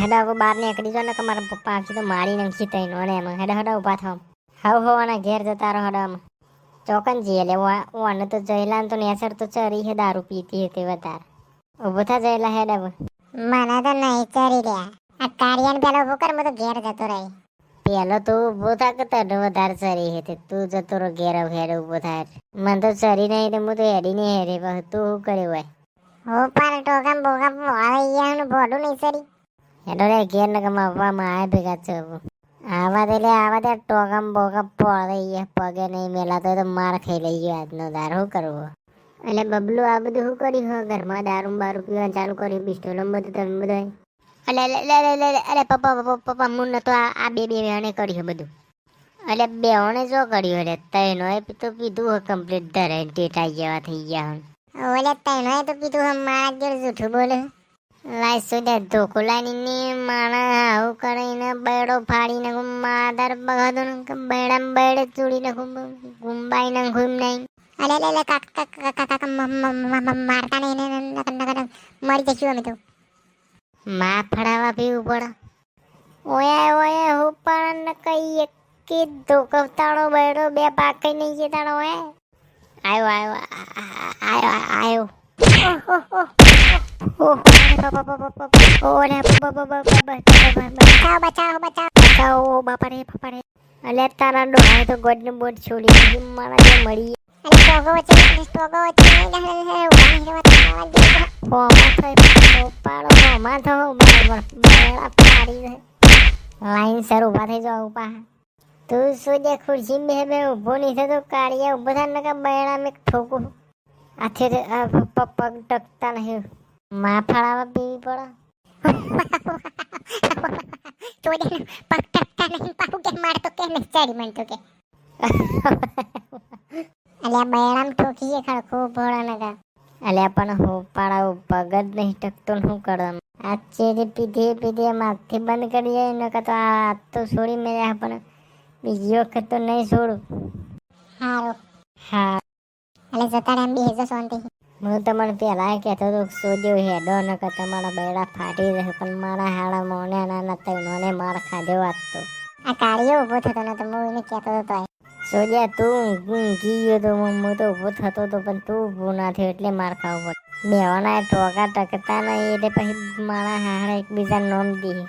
હેડા હવે બહાર નીકળી જો ને કે મારા પપ્પા આવશે તો મારી નાખી તઈને ને એમાં હેડા હેડા ઊભા થાવ. હાવ હોવાના ઘેર જતા રહો હેડા આમાં. ચોકન જઈએ એટલે ઓને તો જયલાન તો નેસર તો ચરી હે દારૂ પીતી હતી વધારે. ઊભો થા જયલા હેડા હવે. મને તો નહીં ચરી રહ્યા. આ કારિયાન પેલો ઊભો કર મને તો ઘેર જતો રહી. પેલો તો ઊભો થા કે તને વધારે ચરી હતી તું જતો રહો ઘેર હેડ ઊભો થાય મને તો ચરી નહીં તો હું તો હેડી નહીં હેરી તું શું કર્યું હોય? હો પર ટોકામ બોકામ વાળા ઈયાનું બોડું નહીં ચરી. ભેગા છે હવે. આવા આવા દે ટોકમ બોકમ ઈ પગે નહીં મેલાતો તો માર ખાઈ લઈ ગયો આજનો દાર શું કરવું એટલે બબલું આ બધું શું કર્યું હો ઘરમાં દારૂ બારૂ પીવાનું ચાલુ કર્યું પિસ્ટોલો બધું તમે બધા અલે લે લે લે લે અરે પપ્પા પપ્પા પપ્પા મુન્ન તો આ બે બે વેણે કર્યું બધું અલે બેવણે જો કર્યું એટલે તૈનો એ તો પીધું કમ્પ્લીટ ધરે ટેટાઈ જેવા થઈ ગયા ઓલે તૈનો તો કીધું હમ જોડે જૂઠું બોલે લાઈ સુધે ધોકો લાઈને માણા આવું કરીને બેડો ફાડીને ગુમ માદર બગાદો બેડામ બેડે ચૂડીને ગુમ ગુંબાઈ ને નહીં. અલે લે લે કાક કાક કાક મારતા નહીં મરી જશું અમે તો. માં ફડાવા ઓયા ઓયા હું પણ કઈ એક કે ધોકો બેડો બે પાકઈ નહીં જતાણો તાળો આવ્યો આવ્યો આયો આયો. આયો ઓહ ઓરે બચાવ બચાવ બચાવ બચાવો બાપા રે બાપા રે અલે તારા ડોહાએ તો ગોડ ને બોડ છોડી દીધી મારા જે મળી અલે ટોગો વચ્ચે ટોગો વચ્ચે નહીં દહે હે ઊભા નહીં રહેવા ફોમાં થઈ પાડો ફોમાં થો બેડા પાડી દે લાઈન સર ઊભા થઈ જાવ ઉપા તું શું દે ખુરશી બે બે ઊભો નહીં થતો કાળિયા ઊભો થાય ને કે બેડા મેં ઠોકું આથી રે આ પગ પગ ટકતા નહીં માં ફાળાવા પીવી પડે તો દે પગ ટકતા નહીં પાહુ કે મારતો કે નહીં ચાડી મન તો કે અલે આ બૈરામ ઠોકીએ ખડખો ભોળા નગર અલ્યા પણ હું પાડા પગ જ નહીં ટકતો ને શું કરવાનું આ ચેરી પીધી પીધી માથથી બંધ કરી જાય ને તો આ તો છોડી મેળ્યા પણ બીજી વખત તો નહીં છોડું હારો હા અલે જતા રહે એમ બી હેજો શાંતિ હું તમને પહેલા કહેતો હતો સોજો હેડો ન કે તમારા બૈડા ફાટી રહે પણ મારા હાડા મોને નાના તૈનોને માર ખાધો વાત તો. આ કાળીઓ ઊભો થતો નતો હું એને કહેતો હતો સોજ્યા તું ઊંઘી ગયો તો હું તો ઊભો થતો હતો પણ તું ઊભો ના થયો એટલે માર ખાવું પડે બેવાના ટોકા ટકતા નહીં એટલે પછી મારા હાડા એકબીજા નોમ દી